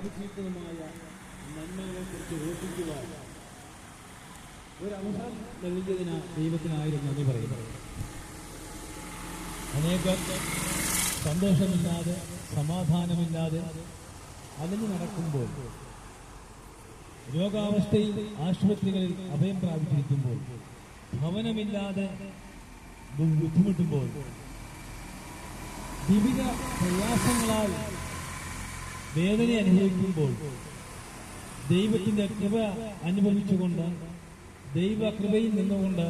പ്രാപിച്ചിരിക്കുന്നതുമായ നന്മകളെ കുറിച്ച് ഒരു അവസരം നൽകിയതിന് ദൈവത്തിനായിരുന്നു നന്ദി പറയുന്നത്. അനേകം സന്തോഷമില്ലാതെ സമാധാനമില്ലാതെ അലഞ്ഞു നടക്കുമ്പോൾ രോഗാവസ്ഥയിൽ ആശുപത്രികളിൽ അഭയം പ്രാപിച്ചിരിക്കുമ്പോൾ ഭവനമില്ലാതെ ബുദ്ധിമുട്ടുമ്പോൾ വിവിധ പ്രയാസങ്ങളാൽ വേദന അനുഭവിക്കുമ്പോൾ ദൈവത്തിന്റെ കൃപ അനുഭവിച്ചുകൊണ്ട് ദൈവ കൃപയിൽ നിന്നുകൊണ്ട്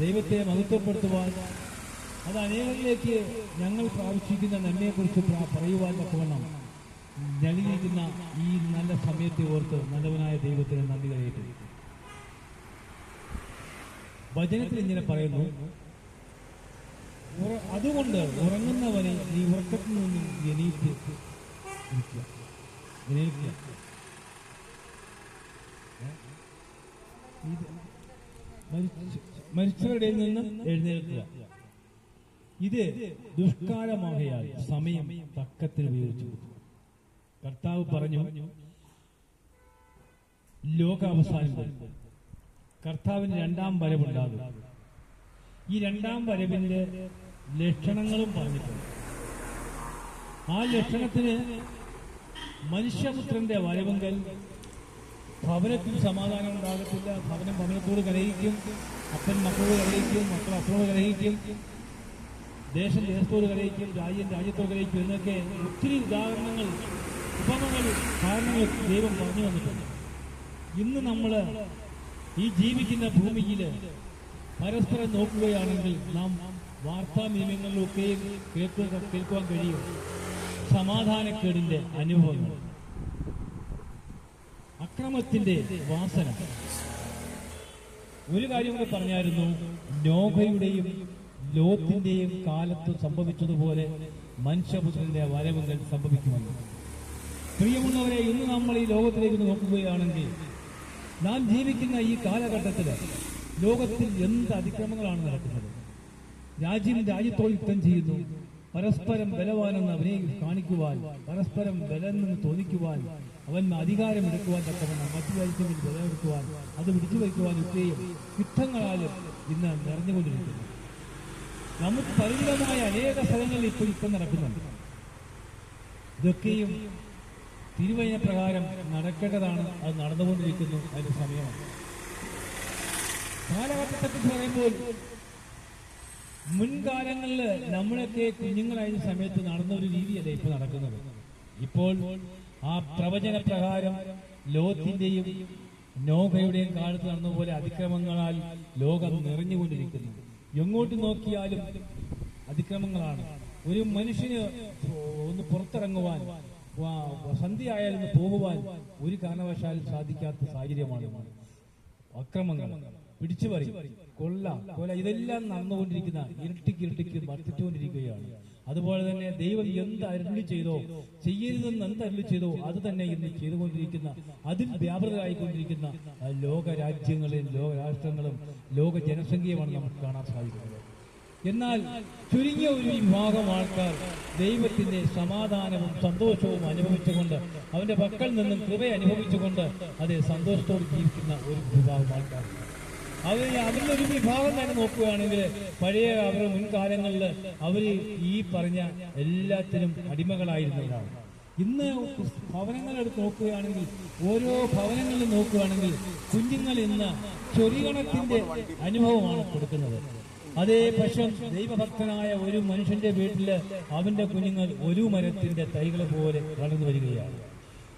ദൈവത്തെ മഹത്വപ്പെടുത്തുവാൻ അത് അനേകരിലേക്ക് ഞങ്ങൾ പ്രാപിച്ചിരിക്കുന്ന നന്മയെക്കുറിച്ച് പറയുവാൻ തക്കവണ്ണം നൽകിയിരിക്കുന്ന ഈ നല്ല സമയത്തെ ഓർത്ത് നല്ലവനായ ദൈവത്തിന് നന്ദി കഴിയട്ടെ വചനത്തിൽ ഇങ്ങനെ പറയുന്നു അതുകൊണ്ട് ഉറങ്ങുന്നവനെ നീ ഉറക്കത്തിൽ നിന്നും എണീറ്റ് ഇരിക്കുക. മരിച്ച- മരിച്ചവരുടെ നിന്ന് എഴുന്നേൽക്കുക ഇത് ദുഷ്കാലമാകയാൽ സമയം തക്കത്തിൽ ഉപയോഗിച്ചു കർത്താവ് പറഞ്ഞു ലോകാവസാനം. കർത്താവിന് രണ്ടാം വരവുണ്ടാകും ഈ രണ്ടാം വരവിന്റെ ലക്ഷണങ്ങളും പറഞ്ഞിട്ടുണ്ട് ആ ലക്ഷണത്തിന് മനുഷ്യപുത്രന്റെ വരവെങ്കിൽ ഭവനത്തിൽ സമാധാനം ഉണ്ടാകത്തില്ല. ഭവനം ഭവനത്തോട് കലഹിക്കും. അപ്പൻ മക്കളോട് കലഹിക്കും. മക്കൾ അപ്പനോട് കലഹിക്കും. ദേശം ദേശത്തോട് കലഹിക്കും. രാജ്യം രാജ്യത്തോട് കലഹിക്കും എന്നൊക്കെ ഒത്തിരി ഉദാഹരണങ്ങൾ ഉപമകൾ കാരണങ്ങൾ ദൈവം പറഞ്ഞു വന്നിട്ടുണ്ട് ഇന്ന് നമ്മൾ ഈ ജീവിക്കുന്ന ഭൂമിയിൽ പരസ്പരം നോക്കുകയാണെങ്കിൽ നാം വാർത്താ നിയമങ്ങളിലൊക്കെ കേൾക്കുക കേൾക്കുവാൻ കഴിയും. സമാധാനക്കേടിന്റെ അനുഭവങ്ങൾ. അക്രമത്തിന്റെ വാസന. ഒരു കാര്യം കൂടെ പറഞ്ഞായിരുന്നു നോഹയുടെയും ലോത്തിന്റെയും കാലത്ത് സംഭവിച്ചതുപോലെ മനുഷ്യപുത്രന്റെ വരവുകൾ സംഭവിക്കുമെന്ന്. പ്രിയമുള്ളവരെ ഇന്ന് നമ്മൾ ഈ ലോകത്തിലേക്ക് നോക്കുകയാണെങ്കിൽ നാം ജീവിക്കുന്ന ഈ കാലഘട്ടത്തിൽ ലോകത്തിൽ എന്ത് അതിക്രമങ്ങളാണ് നടക്കുന്നത്? രാജ്യം രാജ്യത്തോട് യുദ്ധം ചെയ്യുന്നു പരസ്പരം ബലവാനെന്ന് അവനെ കാണിക്കുവാൻ പരസ്പരം ബലമെന്ന് തോന്നിക്കുവാൻ അവൻ അധികാരം എടുക്കുവാൻ തക്കവണ്ണം മറ്റു രാജ്യത്തിൽ ബലമെടുക്കുവാൻ അത് പിടിച്ചു വയ്ക്കുവാൻ ഒക്കെയും യുദ്ധങ്ങളാലും ഇന്ന് നിറഞ്ഞുകൊണ്ടിരിക്കുന്നു. നമുക്ക് പരിമിതമായ അനേക സ്ഥലങ്ങളിൽ ഇപ്പോൾ യുദ്ധം നടക്കുന്നുണ്ട്. ഇതൊക്കെയും തിരുവചന പ്രകാരം നടക്കേണ്ടതാണ്. അത് നടന്നുകൊണ്ടിരിക്കുന്നു. അതിന്റെ സമയമാണ്. കാലഘട്ടത്തെക്കുറിച്ച് പറയുമ്പോൾ മുൻകാലങ്ങളിൽ നമ്മളൊക്കെ കുഞ്ഞുങ്ങളായിരുന്ന സമയത്ത് നടന്ന ഒരു രീതിയല്ല ഇപ്പൊ നടക്കുന്നത്? ഇപ്പോൾ ആ പ്രവചന പ്രകാരം ലോകത്തിന്റെയും നോഹയുടെയും കാലത്ത് പോലെ അതിക്രമങ്ങളാൽ ലോകം നിറഞ്ഞുകൊണ്ടിരിക്കുന്നു. എങ്ങോട്ട് നോക്കിയാലും അതിക്രമങ്ങളാണ്. ഒരു മനുഷ്യന് ഒന്ന് പുറത്തിറങ്ങുവാൻ വാ- സന്ധ്യയായാലും ഒന്ന് പോകുവാൻ ഒരു കാരണവശാലും സാധിക്കാത്ത സാഹചര്യമാണ് അക്രമങ്ങൾ. പിടിച്ചുപറി കൊല്ല കൊല ഇതെല്ലാം നടന്നുകൊണ്ടിരിക്കുന്ന ഇരട്ടിക്ക് ഇരട്ടിക്ക് വർദ്ധിച്ചുകൊണ്ടിരിക്കുകയാണ് അതുപോലെ തന്നെ ദൈവം എന്ത് അരുളി ചെയ്തോ ചെയ്യരുതെന്ന് എന്ത് അരുളി ചെയ്തോ അത് തന്നെ ഇന്ന് ചെയ്തുകൊണ്ടിരിക്കുന്ന അതിൽ വ്യാപൃതരായിക്കൊണ്ടിരിക്കുന്ന ആ, ലോക രാജ്യങ്ങളും ലോക രാഷ്ട്രങ്ങളും ലോക ജനസംഖ്യയുമാണ് നമുക്ക് കാണാൻ സാധിക്കുന്നത്. എന്നാൽ ചുരുങ്ങിയ ഒരു വിഭാഗം ആൾക്കാർ ദൈവത്തിന്റെ സമാധാനവും സന്തോഷവും അനുഭവിച്ചുകൊണ്ട് അവന്റെ പക്കൽ നിന്നും കൃപ അനുഭവിച്ചുകൊണ്ട് അതേ സന്തോഷത്തോടെ ജീവിക്കുന്ന ഒരു വിഭാഗം ആൾക്കാർ. അവരുടെ ഒരു വിഭാഗം തന്നെ നോക്കുകയാണെങ്കിൽ പഴയ അവരുടെ മുൻകാലങ്ങളിൽ അവർ ഈ പറഞ്ഞ എല്ലാത്തിനും അടിമകളായിരുന്നവരാണ് ഇന്ന് ഭവനങ്ങളെടുത്ത് നോക്കുകയാണെങ്കിൽ ഓരോ ഭവനങ്ങളിൽ നോക്കുകയാണെങ്കിൽ കുഞ്ഞുങ്ങൾ ഇന്ന് ചൊരികണത്തിന്റെ അനുഭവമാണ് കൊടുക്കുന്നത്. അതേ പക്ഷം ദൈവഭക്തനായ ഒരു മനുഷ്യന്റെ വീട്ടിൽ അവന്റെ കുഞ്ഞുങ്ങൾ ഒരു മരത്തിന്റെ തൈകൾ പോലെ വളർന്നു വരികയാണ്.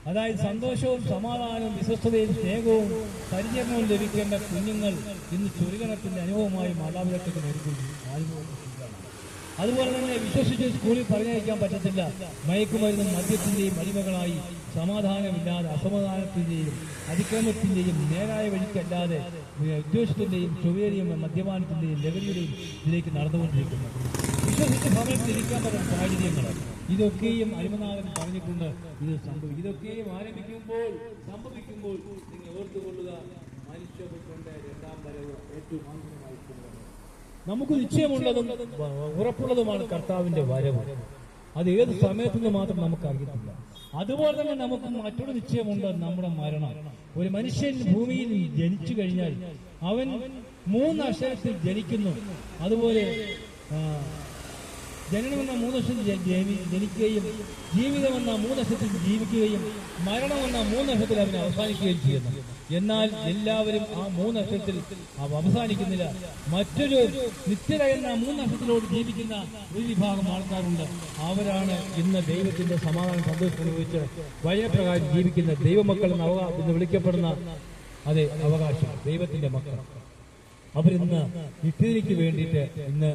അതായത് സന്തോഷവും സമാധാനവും വിശ്വസ്തതയും സ്നേഹവും പരിചരണവും ലഭിക്കേണ്ട കുഞ്ഞുങ്ങൾ ഇന്ന് ചുരുകണത്തിന്റെ അനുഭവമായി മാതാപിതാക്കൾക്ക് അനുഭവിക്കുകയാണ് അതുപോലെ തന്നെ വിശ്വസിച്ച് സ്കൂളിൽ പറഞ്ഞയക്കാൻ പറ്റത്തില്ല. മയക്കുമരുന്നും മദ്യത്തിന്റെയും അടിമകളായി സമാധാനമില്ലാതെ അസമാധാനത്തിന്റെയും അതിക്രമത്തിന്റെയും നേരായ വഴിക്കല്ലാതെ വിദ്വേഷത്തിന്റെയും ചൊവ്വേരിയും മദ്യപാനത്തിന്റെയും ലഹരിയുടെയും ഇതിലേക്ക് നടന്നുകൊണ്ടിരിക്കുന്നു. ഇതൊക്കെയും അരുമനാഥൻ പറഞ്ഞിട്ടുണ്ട്. ഇത് സംഭവിക്കും ഇതൊക്കെയും ആരംഭിക്കുമ്പോൾ സംഭവിക്കുമ്പോൾ നിങ്ങൾ ഓർത്തുകൊള്ളുക. മനുഷ്യപുത്രന്റെ രണ്ടാം വരവ് ഏറ്റവും ആവശ്യമായിരിക്കുന്നത് നമുക്ക് നിശ്ചയമുള്ളതും ഉറപ്പുള്ളതുമാണ് കർത്താവിന്റെ വരവ്. അത് ഏത് സമയത്തുനിന്ന് മാത്രം നമുക്ക് അറിയത്തില്ല അതുപോലെ തന്നെ നമുക്ക് മറ്റൊരു നിശ്ചയമുണ്ട് നമ്മുടെ മരണം. ഒരു മനുഷ്യൻ ഭൂമിയിൽ ജനിച്ചു കഴിഞ്ഞാൽ അവൻ മൂന്ന് അക്ഷരത്തിൽ ജനിക്കുന്നു. അതുപോലെ ജനനമെന്ന മൂന്നക്ഷത്തിൽ ജനിക്കുകയും ജീവിതമെന്ന മൂന്നക്ഷത്തിൽ ജീവിക്കുകയും മരണമെന്ന മൂന്നക്ഷത്തിൽ അവനെ അവസാനിക്കുകയും ചെയ്യുന്നു. എന്നാൽ എല്ലാവരും ആ മൂന്നക്ഷത്തിൽ അവ അവസാനിക്കുന്നില്ല. മറ്റൊരു നിത്യത എന്ന മൂന്നക്ഷത്തിലോട് ജീവിക്കുന്ന ഒരു വിഭാഗം ആൾക്കാരുണ്ട്. അവരാണ് ഇന്ന് ദൈവത്തിന്റെ സമാധാനം സന്തോഷം അനുഭവിച്ച് വയപ്രകാരം ജീവിക്കുന്ന ദൈവമക്കൾ എന്ന് അവകാ എന്ന് വിളിക്കപ്പെടുന്ന അതെ അവകാശം ദൈവത്തിന്റെ മക്കൾ. അവരിന്ന് നിത്യതയ്ക്ക് വേണ്ടിയിട്ട് ഇന്ന്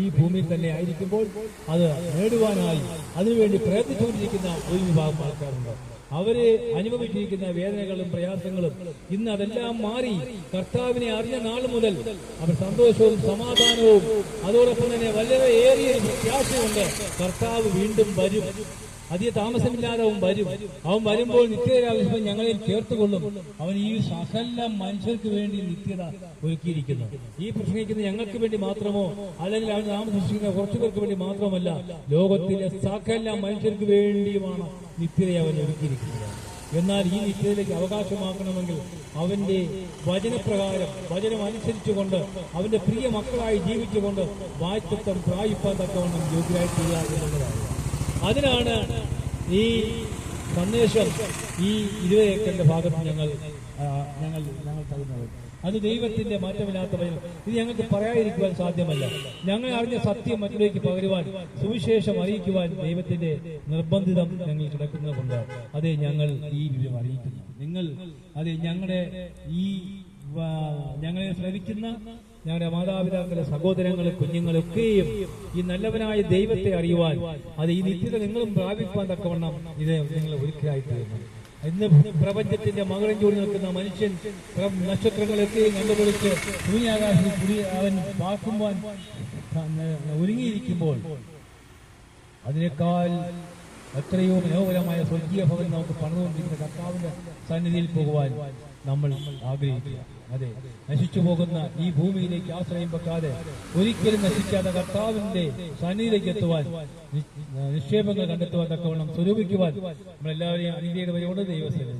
ഈ ഭൂമിയിൽ തന്നെ ആയിരിക്കുമ്പോൾ അത് നേടുവാനായി അതിനുവേണ്ടി പ്രയത്നിച്ചുകൊണ്ടിരിക്കുന്ന ഒരു വിഭാഗം ആൾക്കാരുണ്ട്. അവർ അനുഭവിച്ചിരിക്കുന്ന വേദനകളും പ്രയാസങ്ങളും ഇന്ന് അതെല്ലാം മാറി കർത്താവിനെ അറിഞ്ഞ നാൾ മുതൽ അവർ സന്തോഷവും സമാധാനവും അതോടൊപ്പം തന്നെ വളരെ ഏറിയ പ്രത്യാശയുണ്ട് കർത്താവ് വീണ്ടും വരും. അധിക താമസമില്ലാതെ അവൻ വരും. അവൻ വരുമ്പോൾ നിത്യരാവശ്യം ഞങ്ങളെ ചേർത്തുകൊള്ളും. അവൻ ഈ സകല മനുഷ്യർക്ക് വേണ്ടി നിത്യത ഒരുക്കിയിരിക്കുന്നു. ഈ പ്രസംഗിക്കുന്ന ഞങ്ങൾക്ക് വേണ്ടി മാത്രമോ അല്ലെങ്കിൽ അവൻ താമസിക്കുന്ന കുറച്ചു പേർക്ക് വേണ്ടി മാത്രമല്ല ലോകത്തിലെ സകല മനുഷ്യർക്ക് വേണ്ടിയുമാണ് നിത്യത അവൻ ഒരുക്കിയിരിക്കുന്നത്. എന്നാൽ ഈ നിത്യതയിലേക്ക് അവകാശമാക്കണമെങ്കിൽ അവന്റെ വചനപ്രകാരം വചനം അനുസരിച്ചുകൊണ്ട് അവന്റെ പ്രിയ മക്കളായി ജീവിച്ചുകൊണ്ട് വായ്പത്വം പ്രായിപ്പാൻ തക്കവണ്ണം യോഗ്യരായി എന്നുള്ളതാണ്. അതിനാണ് ഈ സന്ദേശം ഈ ഇരുപത് ഏക്കറിന്റെ ഭാഗത്ത് ഞങ്ങൾ ഞങ്ങൾ ഞങ്ങൾ തരുന്നത് അത് ദൈവത്തിന്റെ മാറ്റമില്ലാത്ത വചനം ഇത് ഞങ്ങൾക്ക് പറയാതിരിക്കുവാൻ സാധ്യമല്ല. ഞങ്ങൾ അറിഞ്ഞ സത്യം മറ്റുള്ളവർക്ക് പകരുവാൻ സുവിശേഷം അറിയിക്കുവാൻ ദൈവത്തിന്റെ നിർബന്ധിതം ഞങ്ങൾ കിടക്കുന്നതുകൊണ്ട് അതെ ഞങ്ങൾ ഈ വിവരം അറിയിക്കുന്നു. നിങ്ങൾ അതെ ഞങ്ങളുടെ ഈ ഞങ്ങളെ ശ്രവിക്കുന്ന ഞങ്ങളുടെ മാതാപിതാക്കളെ സഹോദരങ്ങളെ കുഞ്ഞുങ്ങളൊക്കെയും ഈ നല്ലവനായ ദൈവത്തെ അറിയുവാൻ അത് ഈ നിത്യത നിങ്ങളും പ്രാപിപ്പാൻ തക്കവണ്ണം ഇത് നിങ്ങൾ ഒരിക്കലായി ഇന്ന് പ്രപഞ്ചത്തിന്റെ മകരം ചൂടി നിൽക്കുന്ന മനുഷ്യൻ നക്ഷത്രങ്ങളൊക്കെയും കണ്ടുപിടിച്ച് ശൂന്യാകാശത്തിൽ കുടി അവൻ പാക്കുമ്പോൾ ഒരുങ്ങിയിരിക്കുമ്പോൾ അതിനേക്കാൾ എത്രയോ മനോഹരമായ സ്വർഗീയ ഭവൻ നമുക്ക് പണിതുകൊണ്ടിരിക്കുന്ന കർത്താവിന്റെ സന്നിധിയിൽ പോകുവാൻ നമ്മൾ ആഗ്രഹിക്കുക. അതെ നശിച്ചു പോകുന്ന ഈ ഭൂമിയിലേക്ക് ആശ്രയം വെക്കാതെ ഒരിക്കലും നശിക്കാതെ കർത്താവിന്റെ സന്നിധിയിലേക്ക് എത്തുവാൻ നിക്ഷേപങ്ങൾ കണ്ടെത്തുവാൻ തക്കവണ്ണം സ്വരൂപിക്കുവാൻ നമ്മളെല്ലാവരെയും അനുഗ്രഹ വരെയോട് ദൈവസേന